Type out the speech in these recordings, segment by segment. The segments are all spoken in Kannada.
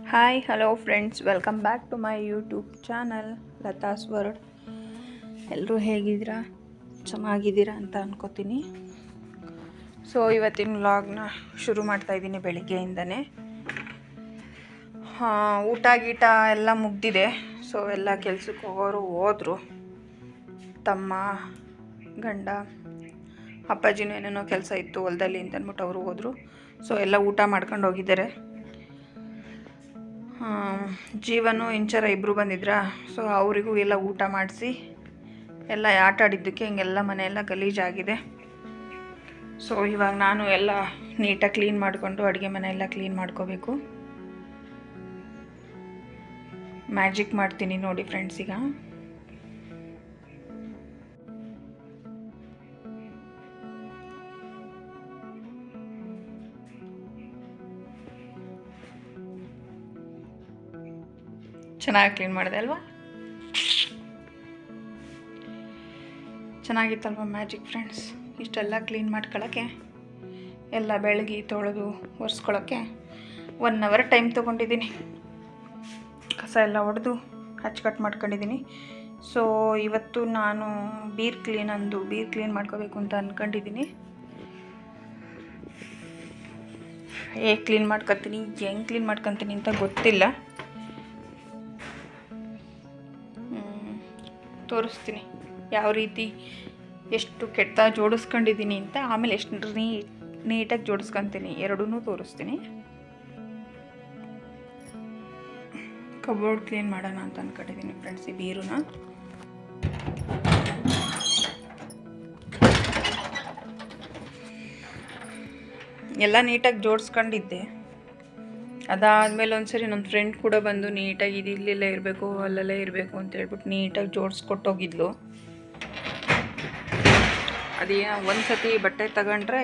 Hi hello friends welcome back to my YouTube channel Latha's world ಎಲ್ಲರೂ ಹೇಗಿದ್ದೀರಾ? ಚೆನ್ನಾಗಿದ್ದೀರಾ ಅಂತ ಅನ್ಕೋತೀನಿ. ಸೊ ಇವತ್ತಿನ ವ್ಲಾಗ್ನ ಶುರು ಮಾಡ್ತಾ ಇದ್ದೀನಿ ಬೆಳಿಗ್ಗೆಯಿಂದನೇ. ಹಾಂ, ಊಟ ಗೀಟ ಎಲ್ಲ ಮುಗ್ದಿದೆ. ಸೊ ಎಲ್ಲ ಕೆಲ್ಸಕ್ಕೆ ಹೋಗೋರು ಹೋದರು. ತಮ್ಮ ಗಂಡ ಅಪ್ಪಾಜಿನೂ ಏನೇನೋ ಕೆಲಸ ಇತ್ತು ಹೊಲದಲ್ಲಿ ಅಂತ ಅಂದ್ಬಿಟ್ಟು ಅವರು ಹೋದರು. ಸೊ ಎಲ್ಲ ಊಟ ಮಾಡ್ಕೊಂಡು ಹೋಗಿದ್ದಾರೆ. ಜೀವನು, ಇಂಚರ ಇಬ್ಬರು ಬಂದಿದ್ರಾ? ಸೊ ಅವರಿಗೂ ಎಲ್ಲ ಊಟ ಮಾಡಿಸಿ, ಎಲ್ಲ ಆಟ ಆಡಿದ್ದಕ್ಕೆ ಹಿಂಗೆಲ್ಲ ಮನೆಯೆಲ್ಲ ಗಲೀಜಾಗಿದೆ ಸೊ ಇವಾಗ ನಾನು ಎಲ್ಲ ನೀಟಾಗಿ ಕ್ಲೀನ್ ಮಾಡಿಕೊಂಡು ಅಡುಗೆ ಮನೆ ಎಲ್ಲ ಕ್ಲೀನ್ ಮಾಡ್ಕೋಬೇಕು. ಮ್ಯಾಜಿಕ್ ಮಾಡ್ತೀನಿ ನೋಡಿ ಫ್ರೆಂಡ್ಸ್ ಚೆನ್ನಾಗಿ ಕ್ಲೀನ್ ಮಾಡಿದೆ ಅಲ್ವಾ? ಚೆನ್ನಾಗಿತ್ತಲ್ವ ಮ್ಯಾಜಿಕ್ ಫ್ರೆಂಡ್ಸ್? ಇಷ್ಟೆಲ್ಲ ಕ್ಲೀನ್ ಮಾಡ್ಕೊಳ್ಳೋಕ್ಕೆ ಎಲ್ಲ ಬೆಳಗ್ಗೆ ತೊಳೆದು ಒರೆಸ್ಕೊಳ್ಳೋಕ್ಕೆ ಒನ್ ಅವರ್ ಟೈಮ್ ತೊಗೊಂಡಿದ್ದೀನಿ. ಕಸ ಎಲ್ಲ ಹೊಡೆದು ಅಚ್ಚುಕಟ್ಟು ಮಾಡ್ಕೊಂಡಿದ್ದೀನಿ. ಸೊ ಇವತ್ತು ನಾನು ಬೀರ್ ಕ್ಲೀನ್ ಅಂದು ಬೀರ್ ಕ್ಲೀನ್ ಮಾಡ್ಕೋಬೇಕು ಅಂತ ಅಂದ್ಕೊಂಡಿದ್ದೀನಿ ಹೇಗೆ ಕ್ಲೀನ್ ಮಾಡ್ಕೊತೀನಿ, ಹೆಂಗೆ ಕ್ಲೀನ್ ಮಾಡ್ಕೊತೀನಿ ಅಂತ ಗೊತ್ತಿಲ್ಲ. ತೋರಿಸ್ತೀನಿ. ಯಾವ ರೀತಿ ಎಷ್ಟು ಕೆಟ್ಟ ಜೋಡಿಸ್ಕೊಂಡಿದ್ದೀನಿ ಅಂತ ಆಮೇಲೆ ಎಷ್ಟು ನೀ, ನೀಟಾಗಿ ಜೋಡಿಸ್ಕೊತೀನಿ. ಎರಡೂ ತೋರಿಸ್ತೀನಿ. ಕಬೋರ್ಡ್ ಕ್ಲೀನ್ ಮಾಡೋಣ ಅಂತ ಅಂದ್ಕೊಂಡಿದ್ದೀನಿ ಫ್ರೆಂಡ್ಸ್ ಈ ಬೀರುನ. ಎಲ್ಲ ನೀಟಾಗಿ ಜೋಡಿಸ್ಕೊಂಡಿದ್ದೆ. ಅದಾದಮೇಲೆ ಒಂದ್ಸರಿ ನನ್ನ ಫ್ರೆಂಡ್ ಕೂಡ ಬಂದು ನೀಟಾಗಿ ಇದು ಇಲ್ಲೆಲ್ಲ ಇರಬೇಕು, ಅಲ್ಲೆಲ್ಲ ಇರಬೇಕು ಅಂತ ಹೇಳ್ಬಿಟ್ಟು ನೀಟಾಗಿ ಜೋಡಿಸ್ಕೊಟ್ಟೋಗಿದ್ಲು ಅದೇನೋ ಒಂದು ಸತಿ ಬಟ್ಟೆ ತಗೊಂಡ್ರೆ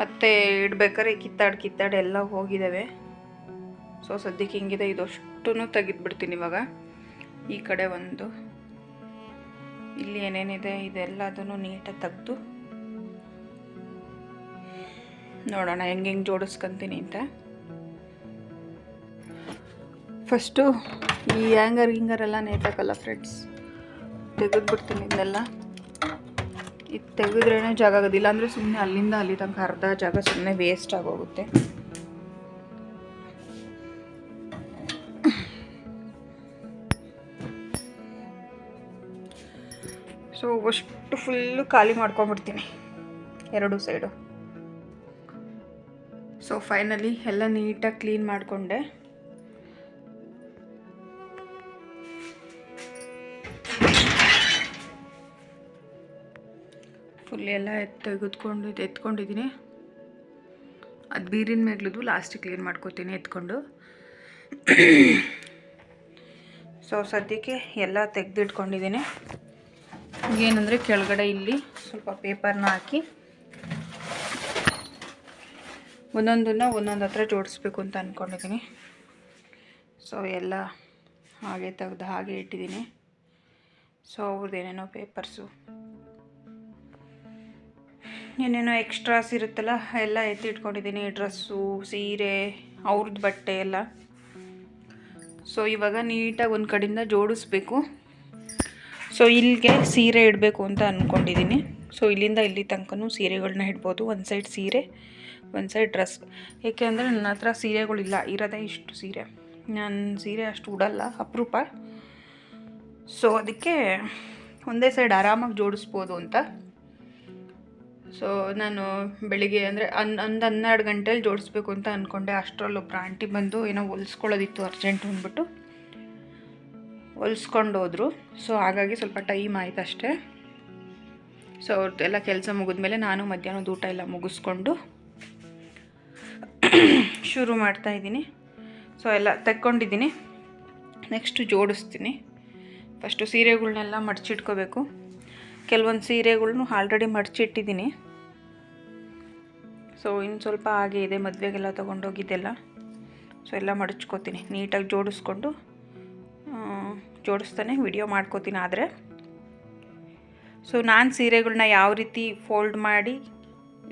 ಮತ್ತೆ ಇಡ್ಬೇಕಾದ್ರೆ ಕಿತ್ತಾಡಿ ಕಿತ್ತಾಡಿ ಎಲ್ಲ ಹೋಗಿದ್ದಾವೆ ಸೊ ಸದ್ಯಕ್ಕೆ ಹಿಂಗಿದೆ ಇದಷ್ಟೂ ತೆಗೆದ್ಬಿಡ್ತೀನಿ ಇವಾಗ. ಈ ಕಡೆ ಒಂದು, ಇಲ್ಲಿ ಏನೇನಿದೆ ಇದೆಲ್ಲದನ್ನು ನೀಟಾಗಿ ತೆಗೆದು ನೋಡೋಣ, ಹೆಂಗೆ ಹೆಂಗೆ ಜೋಡಿಸ್ಕೊಂತೀನಿ ಅಂತ. ಫಸ್ಟು ಈ ಹ್ಯಾಂಗರ್ ಗಿಂಗರ್ ಎಲ್ಲ ನೇತಾಕಲ್ಲ ಫ್ರೆಂಡ್ಸ್ ತೆಗೆದ್ಬಿಡ್ತೀನಿ ಇದನ್ನೆಲ್ಲ. ಇದು ತೆಗೆದ್ರೇ ಜಾಗ ಆಗೋದಿಲ್ಲ. ಅಂದರೆ ಸುಮ್ಮನೆ ಅಲ್ಲಿಂದ ಅಲ್ಲಿ ತನಕ ಅರ್ಧ ಜಾಗ ಸುಮ್ಮನೆ ವೇಸ್ಟ್ ಆಗೋಗುತ್ತೆ. ಸೊ ಅಷ್ಟು ಫುಲ್ಲು ಖಾಲಿ ಮಾಡ್ಕೊಂಬಿಡ್ತೀನಿ ಎರಡು ಸೈಡು ಸೊ ಫೈನಲಿ ಎಲ್ಲ ನೀಟಾಗಿ ಕ್ಲೀನ್ ಮಾಡಿಕೊಂಡೆ. ಫುಲ್ ಎಲ್ಲ ತೆಗೆದುಕೊಂಡು ಎತ್ಕೊಂಡಿದ್ದೀನಿ. ಅದು ಬೀರಿನ ಮೇಗ್ಲದು ಲಾಸ್ಟಿಗೆ ಕ್ಲೀನ್ ಮಾಡ್ಕೋತೀನಿ ಎತ್ಕೊಂಡು. ಸೊ ಸದ್ಯಕ್ಕೆ ಎಲ್ಲ ತೆಗೆದಿಟ್ಕೊಂಡಿದ್ದೀನಿ. ಏನಂದರೆ ಕೆಳಗಡೆ ಇಲ್ಲಿ ಸ್ವಲ್ಪ ಪೇಪರ್ನ ಹಾಕಿ ಒಂದೊಂದನ್ನು ಒಂದೊಂದು ಹತ್ರ ಜೋಡಿಸ್ಬೇಕು ಅಂತ ಅಂದ್ಕೊಂಡಿದ್ದೀನಿ ಸೊ ಎಲ್ಲ ಹಾಗೆ ತೆಗೆದು ಹಾಗೆ ಇಟ್ಟಿದ್ದೀನಿ. ಸೊ ಅವ್ರದ್ದು ಏನೇನೋ ಪೇಪರ್ಸು ಏನೇನೋ ಎಕ್ಸ್ಟ್ರಾಸ್ ಇರುತ್ತಲ್ಲ, ಎಲ್ಲ ಎತ್ತಿಟ್ಕೊಂಡಿದ್ದೀನಿ. ಡ್ರೆಸ್ಸು ಸೀರೆ ಅವ್ರದ್ದು ಬಟ್ಟೆ ಎಲ್ಲ. ಸೊ ಇವಾಗ ನೀಟಾಗಿ ಒಂದು ಕಡೆಯಿಂದ ಜೋಡಿಸ್ಬೇಕು. ಸೊ ಇಲ್ಲಿಗೆ ಸೀರೆ ಇಡಬೇಕು ಅಂತ ಅಂದ್ಕೊಂಡಿದ್ದೀನಿ ಸೊ ಇಲ್ಲಿಂದ ಇಲ್ಲಿ ತನಕನೂ ಸೀರೆಗಳನ್ನ ಇಡ್ಬೋದು. ಒಂದು ಸೈಡ್ ಸೀರೆ, ಒಂದು ಸೈಡ್ ಡ್ರೆಸ್ ಏಕೆಂದರೆ ನನ್ನ ಹತ್ರ ಸೀರೆಗಳಿಲ್ಲ. ಇರೋದೇ ಇಷ್ಟು ಸೀರೆ. ನಾನು ಸೀರೆ ಅಷ್ಟು ಉಡಲ್ಲ, ಅಪರೂಪ. ಸೊ ಅದಕ್ಕೆ ಒಂದೇ ಸೈಡ್ ಆರಾಮಾಗಿ ಜೋಡಿಸ್ಬೋದು ಅಂತ. ಸೊ ನಾನು ಬೆಳಿಗ್ಗೆ ಅಂದರೆ ಹನ್ ಒಂದು ಹನ್ನೆರಡು ಗಂಟೆಲಿ ಜೋಡಿಸ್ಬೇಕು ಅಂತ ಅಂದ್ಕೊಂಡೆ ಅಷ್ಟರಲ್ಲಿ ಒಬ್ಬರು ಆಂಟಿ ಬಂದು ಏನೋ ಹೊಲಿಸ್ಕೊಳ್ಳೋದಿತ್ತು ಅರ್ಜೆಂಟ್ ಅಂದ್ಬಿಟ್ಟು. ಹೊಲಿಸ್ಕೊಂಡು ಹೋದರು ಸೊ ಹಾಗಾಗಿ ಸ್ವಲ್ಪ ಟೈಮ್ ಆಯ್ತು ಅಷ್ಟೇ. ಸೊ ಅವ್ರದ್ದೆಲ್ಲ ಕೆಲಸ ಮುಗಿದ್ಮೇಲೆ ನಾನು ಮಧ್ಯಾಹ್ನದ ಊಟ ಎಲ್ಲ ಮುಗಿಸ್ಕೊಂಡು ಶುರು ಮಾಡ್ತಾ ಇದ್ದೀನಿ. ಸೊ ಎಲ್ಲ ತೆಕ್ಕೊಂಡಿದ್ದೀನಿ. ನೆಕ್ಸ್ಟು ಜೋಡಿಸ್ತೀನಿ. ಫಸ್ಟು ಸೀರೆಗಳನ್ನೆಲ್ಲ ಮಡಚಿಟ್ಕೋಬೇಕು. ಕೆಲವೊಂದು ಸೀರೆಗಳನ್ನು ಆಲ್ರೆಡಿ ಮಡಚಿಟ್ಟಿದ್ದೀನಿ ಸೊ ಇನ್ನು ಸ್ವಲ್ಪ ಹಾಗೆ ಇದೆ, ಮದುವೆಗೆಲ್ಲ ತೊಗೊಂಡೋಗಿದ್ದೆಲ್ಲ ಸೊ ಎಲ್ಲ ಮಡಚ್ಕೋತೀನಿ. ನೀಟಾಗಿ ಜೋಡಿಸ್ಕೊಂಡು ಜೋಡಿಸ್ತಾನೆ ವಿಡಿಯೋ ಮಾಡ್ಕೋತೀನಿ ಆದರೆ. ಸೊ ನಾನು ಸೀರೆಗಳನ್ನ ಯಾವ ರೀತಿ ಫೋಲ್ಡ್ ಮಾಡಿ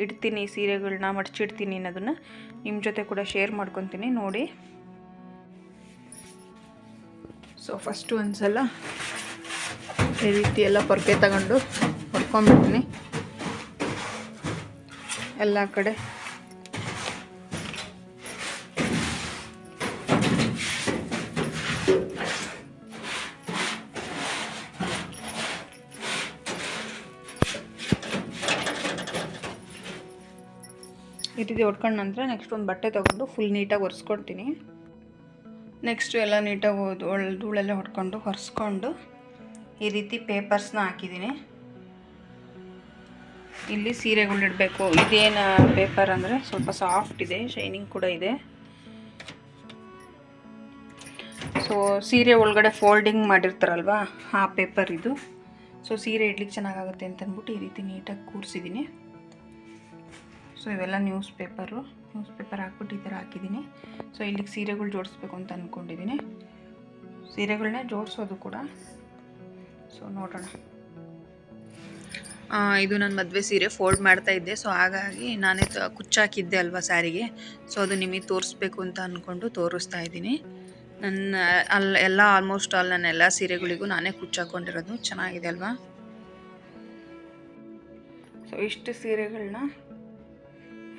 ಇಡ್ತೀನಿ ಸೀರೆಗಳನ್ನ ಮಡಚಿಡ್ತೀನಿ ಅನ್ನೋದನ್ನು ನಿಮ್ಮ ಜೊತೆ ಕೂಡ ಶೇರ್ ಮಾಡ್ಕೊತೀನಿ ನೋಡಿ. ಸೊ ಫಸ್ಟು ಒಂದು ಸಲ ಈ ರೀತಿ ಎಲ್ಲ ಪೊರ್ಕೆ ತಗೊಂಡು ಹೊಡ್ಕೊಂಬಿಡ್ತೀನಿ. ಎಲ್ಲ ಕಡೆ. ಈ ರೀತಿ ಹೊಡ್ಕೊಂಡ ನಂತರ ನೆಕ್ಸ್ಟ್ ಒಂದು ಬಟ್ಟೆ ತೊಗೊಂಡು ಫುಲ್ ನೀಟಾಗಿ ಒರೆಸ್ಕೊಡ್ತೀನಿ. ನೆಕ್ಸ್ಟು ಎಲ್ಲ ನೀಟಾಗಿ ಒಳ್ಳೆ, ಧೂಳೆಲ್ಲ ಹೊಡ್ಕೊಂಡು ಒರೆಸ್ಕೊಂಡು ಈ ರೀತಿ ಪೇಪರ್ಸ್ನ ಹಾಕಿದ್ದೀನಿ. ಇಲ್ಲಿ ಸೀರೆಗಳಿಡಬೇಕು. ಇದೇನು ಪೇಪರ್ ಅಂದರೆ ಸ್ವಲ್ಪ ಸಾಫ್ಟ್ ಇದೆ, ಶೈನಿಂಗ್ ಕೂಡ ಇದೆ. ಸೊ ಸೀರೆ ಒಳಗಡೆ ಫೋಲ್ಡಿಂಗ್ ಮಾಡಿರ್ತಾರಲ್ವಾ, ಆ ಪೇಪರ್ ಇದು. ಸೊ ಸೀರೆ ಇಡ್ಲಿಕ್ಕೆ ಚೆನ್ನಾಗಾಗುತ್ತೆ ಅಂತ ಅಂದ್ಬಿಟ್ಟು ಈ ರೀತಿ ನೀಟಾಗಿ ಕೂರಿಸಿದ್ದೀನಿ ಸೊ ಇವೆಲ್ಲ ನ್ಯೂಸ್ ಪೇಪರು ನ್ಯೂಸ್ ಪೇಪರ್ ಹಾಕ್ಬಿಟ್ಟು ಈ ಥರ ಹಾಕಿದ್ದೀನಿ ಸೊ ಇಲ್ಲಿಗೆ ಸೀರೆಗಳು ಜೋಡಿಸ್ಬೇಕು ಅಂತ ಅಂದ್ಕೊಂಡಿದ್ದೀನಿ ಸೀರೆಗಳನ್ನೇ ಜೋಡಿಸೋದು ಕೂಡ ಸೊ ನೋಡೋಣ. ಇದು ನನ್ನ ಮದುವೆ ಸೀರೆ ಫೋಲ್ಡ್ ಮಾಡ್ತಾ ಇದ್ದೆ. ಸೊ ಹಾಗಾಗಿ ನಾನೇ ಕುಚ್ಚಾಕಿದ್ದೆ ಅಲ್ವಾ ಸ್ಯಾರಿಗೆ. ಸೊ ಅದು ನಿಮಗೆ ತೋರಿಸ್ಬೇಕು ಅಂತ ಅಂದ್ಕೊಂಡು ತೋರಿಸ್ತಾ ಇದ್ದೀನಿ. ನನ್ನ ಅಲ್ಲಿ ಎಲ್ಲ ಆಲ್ಮೋಸ್ಟ್ ಆಲ್ ನನ್ನ ಎಲ್ಲ ಸೀರೆಗಳಿಗೂ ನಾನೇ ಕುಚ್ಚಾಕೊಂಡಿರೋದು. ಚೆನ್ನಾಗಿದೆ ಅಲ್ವಾ? ಸೊ ಇಷ್ಟು ಸೀರೆಗಳನ್ನ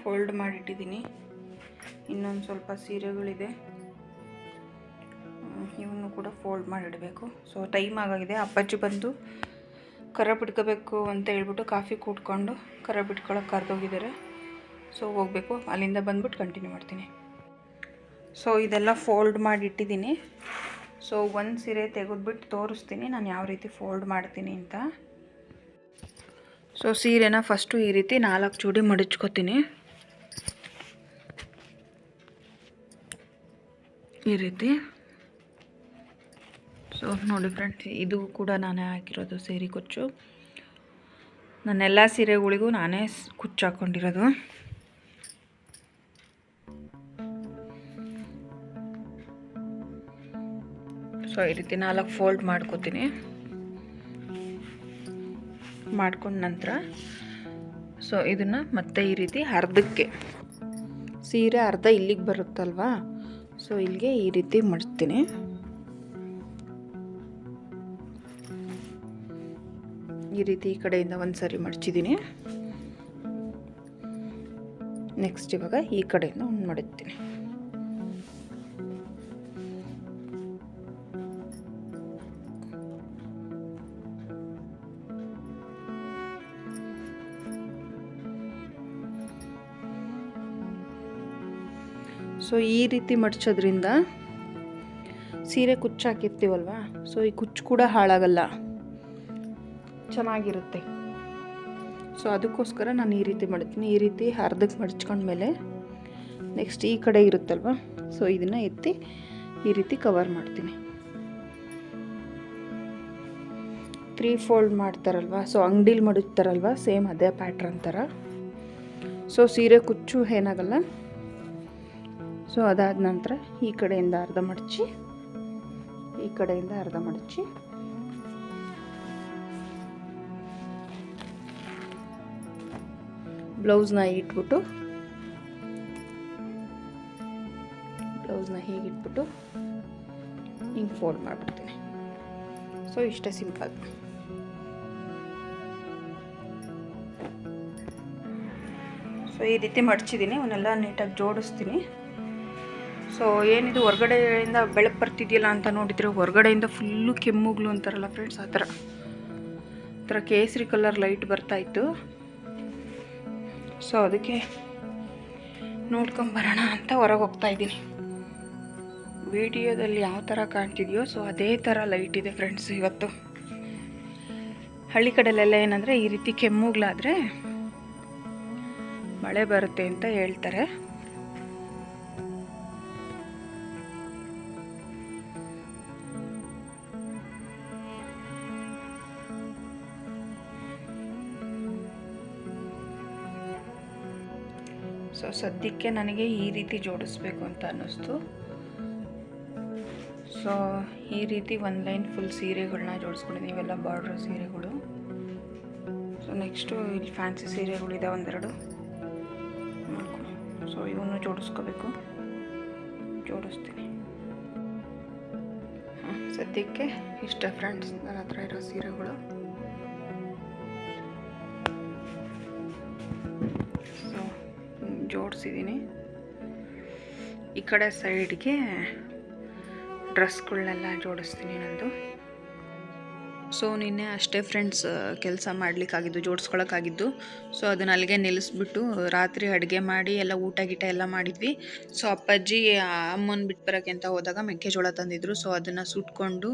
ಫೋಲ್ಡ್ ಮಾಡಿಟ್ಟಿದ್ದೀನಿ. ಇನ್ನೊಂದು ಸ್ವಲ್ಪ ಸೀರೆಗಳಿದೆ. ಇವನ್ನು ಕೂಡ ಫೋಲ್ಡ್ ಮಾಡಿಡಬೇಕು. ಸೊ ಟೈಮ್ ಆಗಾಗಿದೆ. ಅಪ್ಪಾಜಿ ಬಂದು ಕರ ಬಿಟ್ಕೋಬೇಕು ಅಂತ ಹೇಳ್ಬಿಟ್ಟು ಕಾಫಿ ಕೂಡ್ಕೊಂಡು ಕರ ಬಿಟ್ಕೊಳಕ್ಕೆ ಕರೆದೋಗಿದ್ದಾರೆ. ಸೊ ಹೋಗಬೇಕು. ಅಲ್ಲಿಂದ ಬಂದ್ಬಿಟ್ಟು ಕಂಟಿನ್ಯೂ ಮಾಡ್ತೀನಿ. ಸೊ ಇದೆಲ್ಲ ಫೋಲ್ಡ್ ಮಾಡಿ ಇಟ್ಟಿದ್ದೀನಿ ಸೊ ಒಂದು ಸೀರೆ ತೆಗೆದ್ಬಿಟ್ಟು ತೋರಿಸ್ತೀನಿ. ನಾನು ಯಾವ ರೀತಿ ಫೋಲ್ಡ್ ಮಾಡ್ತೀನಿ ಅಂತ. ಸೊ ಸೀರೆನ ಫಸ್ಟು ಈ ರೀತಿ ನಾಲ್ಕು ಚೂಡಿ ಮಡಚ್ಕೋತೀನಿ. ಈ ರೀತಿ. ಸೊ ನೋಡಿ ಫ್ರೆಂಡ್ಸ್ ಇದು ಕೂಡ ನಾನೇ ಹಾಕಿರೋದು ಸೇರಿ ಕುಚ್ಚು. ನನ್ನೆಲ್ಲ ಸೀರೆಗಳಿಗೂ ನಾನೇ ಕುಚ್ಚು ಹಾಕ್ಕೊಂಡಿರೋದು ಸೊ ಈ ರೀತಿ ನಾಲ್ಕು ಫೋಲ್ಡ್ ಮಾಡ್ಕೋತೀನಿ. ಮಾಡ್ಕೊಂಡ ನಂತರ ಸೊ ಇದನ್ನು ಮತ್ತೆ ಈ ರೀತಿ ಅರ್ಧಕ್ಕೆ. ಸೀರೆ ಅರ್ಧ ಇಲ್ಲಿಗೆ ಬರುತ್ತಲ್ವಾ? ಸೊ ಇಲ್ಲಿಗೆ ಈ ರೀತಿ ಮಡ್ತೀನಿ. ಈ ರೀತಿ ಈ ಕಡೆಯಿಂದ ಒಂದು ಸಾರಿ ಮಡಚಿದ್ದೀನಿ. ನೆಕ್ಸ್ಟ್ ಇವಾಗ ಈ ಕಡೆಯಿಂದ ಒಂದು ಮಡಗ್ತೀನಿ. ಸೊ ಈ ರೀತಿ ಮಡಚೋದ್ರಿಂದ ಸೀರೆ ಕುಚ್ಚು ಹಾಕಿರ್ತೀವಲ್ವಾ ಸೊ ಈ ಕುಚ್ಚು ಕೂಡ ಹಾಳಾಗಲ್ಲ. ಚೆನ್ನಾಗಿರುತ್ತೆ. ಸೊ ಅದಕ್ಕೋಸ್ಕರ ನಾನು ಈ ರೀತಿ ಮಾಡ್ತೀನಿ. ಈ ರೀತಿ ಅರ್ಧಕ್ಕೆ ಮಡ್ಚ್ಕೊಂಡ್ಮೇಲೆ ನೆಕ್ಸ್ಟ್ ಈ ಕಡೆ ಇರುತ್ತಲ್ವ? ಸೊ ಇದನ್ನು ಎತ್ತಿ ಈ ರೀತಿ ಕವರ್ ಮಾಡ್ತೀನಿ. ತ್ರೀ ಫೋಲ್ಡ್ ಮಾಡ್ತಾರಲ್ವ? ಸೊ ಅಂಗಡೀಲಿ ಮಡುತ್ತಾರಲ್ವ ಸೇಮ್ ಅದೇ ಪ್ಯಾಟ್ರನ್ ಥರ ಸೊ ಸೀರೆ ಕುಚ್ಚು ಏನಾಗಲ್ಲ. ಸೊ ಅದಾದ ನಂತರ ಈ ಕಡೆಯಿಂದ ಅರ್ಧ ಮಡಚಿ, ಈ ಕಡೆಯಿಂದ ಅರ್ಧ ಮಡಚಿ. ಬ್ಲೌಸ್ನ ಇಟ್ಬಿಟ್ಟು, ಬ್ಲೌಸ್ನ ಹೀಗೆ ಇಟ್ಬಿಟ್ಟು ಹಿಂಗೆ ಫೋಲ್ಡ್ ಮಾಡಿಬಿಡ್ತೀನಿ. ಸೊ ಇಷ್ಟೇ ಸಿಂಪಲ್ ಸೊ ಈ ರೀತಿ ಮಡ್ಚಿದ್ದೀನಿ ಅವನ್ನೆಲ್ಲ ನೀಟಾಗಿ ಜೋಡಿಸ್ತೀನಿ. ಸೊ ಏನಿದು ಹೊರಗಡೆಯಿಂದ ಬೆಳಕು ಬರ್ತಿದೆಯಲ್ಲ ಅಂತ ನೋಡಿದರೆ ಹೊರಗಡೆಯಿಂದ ಫುಲ್ಲು ಕೆಮ್ಮುಗ್ಲು ಅಂತಾರಲ್ಲ ಫ್ರೆಂಡ್ಸ್ ಆ ಥರ. ಆ ಥರ ಕೇಸರಿ ಕಲರ್ ಲೈಟ್ ಬರ್ತಾಯಿತ್ತು ಸೊ ಅದಕ್ಕೆ ನೋಡ್ಕೊಂಬರೋಣ ಅಂತ ಹೊರಗೆ ಹೋಗ್ತಾ ಇದ್ದೀನಿ. ವಿಡಿಯೋದಲ್ಲಿ ಯಾವ ಥರ ಕಾಣ್ತಿದೆಯೋ ಸೊ ಅದೇ ಥರ ಲೈಟ್ ಇದೆ ಫ್ರೆಂಡ್ಸ್ ಇವತ್ತು. ಹಳ್ಳಿ ಕಡೆಲೆಲ್ಲ ಏನಂದರೆ ಈ ರೀತಿ ಕೆಮ್ಮುಗ್ಲಾದರೆ ಮಳೆ ಬರುತ್ತೆ ಅಂತ ಹೇಳ್ತಾರೆ. ಸೊ ಸದ್ಯಕ್ಕೆ ನನಗೆ ಈ ರೀತಿ ಜೋಡಿಸ್ಬೇಕು ಅಂತ ಅನ್ನಿಸ್ತು. ಸೊ ಈ ರೀತಿ ಒಂದು ಲೈನ್ ಫುಲ್ ಸೀರೆಗಳನ್ನ ಜೋಡಿಸ್ಕೊಂಡಿದ್ದೀನಿ ಇವೆಲ್ಲ ಬಾರ್ಡ್ರ್ ಸೀರೆಗಳು. ಸೊ ನೆಕ್ಸ್ಟು ಇಲ್ಲಿ ಫ್ಯಾನ್ಸಿ ಸೀರೆಗಳಿದೆ ಒಂದೆರಡು. ಸೊ ಇವನು ಜೋಡಿಸ್ಕೋಬೇಕು. ಜೋಡಿಸ್ತೀನಿ. ಸದ್ಯಕ್ಕೆ ಇಷ್ಟ ಫ್ರೆಂಡ್ಸ್ ನನ್ನ ಹತ್ರ ಇರೋ ಸೀರೆಗಳು. ಜೋಡಿಸಿದ್ದೀನಿ. ಈ ಕಡೆ ಸೈಡ್ಗೆ ಡ್ರೆಸ್ಗಳನ್ನೆಲ್ಲ ಜೋಡಿಸ್ತೀನಿ ನಂದು. ಸೊ, ನಿನ್ನೆ ಅಷ್ಟೇ ಫ್ರೆಂಡ್ಸ್ ಕೆಲಸ ಮಾಡಲಿಕ್ಕಾಗಿದ್ದು, ಜೋಡಿಸ್ಕೊಳಕ್ಕಾಗಿದ್ದು. ಸೊ, ಅದನ್ನ ಅಲ್ಲಿಗೆ ನಿಲ್ಲಿಸ್ಬಿಟ್ಟು ರಾತ್ರಿ ಅಡುಗೆ ಮಾಡಿ ಎಲ್ಲ ಊಟ ಗೀಟ ಎಲ್ಲ ಮಾಡಿದ್ವಿ. ಸೊ, ಅಪ್ಪಾಜಿ ಅಮ್ಮನ ಬಿಟ್ಟು ಬರೋಕ್ಕೆ ಅಂತ ಹೋದಾಗ ಮೆಕ್ಕೆಜೋಳ ತಂದಿದ್ರು. ಸೊ, ಅದನ್ನು ಸುಟ್ಕೊಂಡು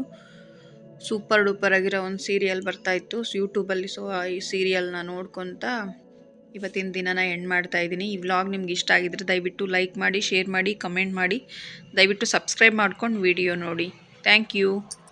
ಸೂಪರ್ ಡೂಪರ್ ಆಗಿರೋ ಒಂದು ಸೀರಿಯಲ್ ಬರ್ತಾಯಿತ್ತು ಯೂಟ್ಯೂಬಲ್ಲಿ ಸೊ ಈ ಸೀರಿಯಲ್ನ ನೋಡ್ಕೊತ ಇವತ್ತಿನ ದಿನನ ಎಂಡ್ ಮಾಡ್ತಾ ಇದ್ದೀನಿ. ಈ ವ್ಲಾಗ್ ನಿಮ್ಗೆ ಇಷ್ಟ ಆಗಿದ್ರೆ ದಯವಿಟ್ಟು ಲೈಕ್ ಮಾಡಿ ಶೇರ್ ಮಾಡಿ ಕಮೆಂಟ್ ಮಾಡಿ. ದಯವಿಟ್ಟು ಸಬ್ಸ್ಕ್ರೈಬ್ ಮಾಡ್ಕೊಂಡು ವಿಡಿಯೋ ನೋಡಿ. Thank you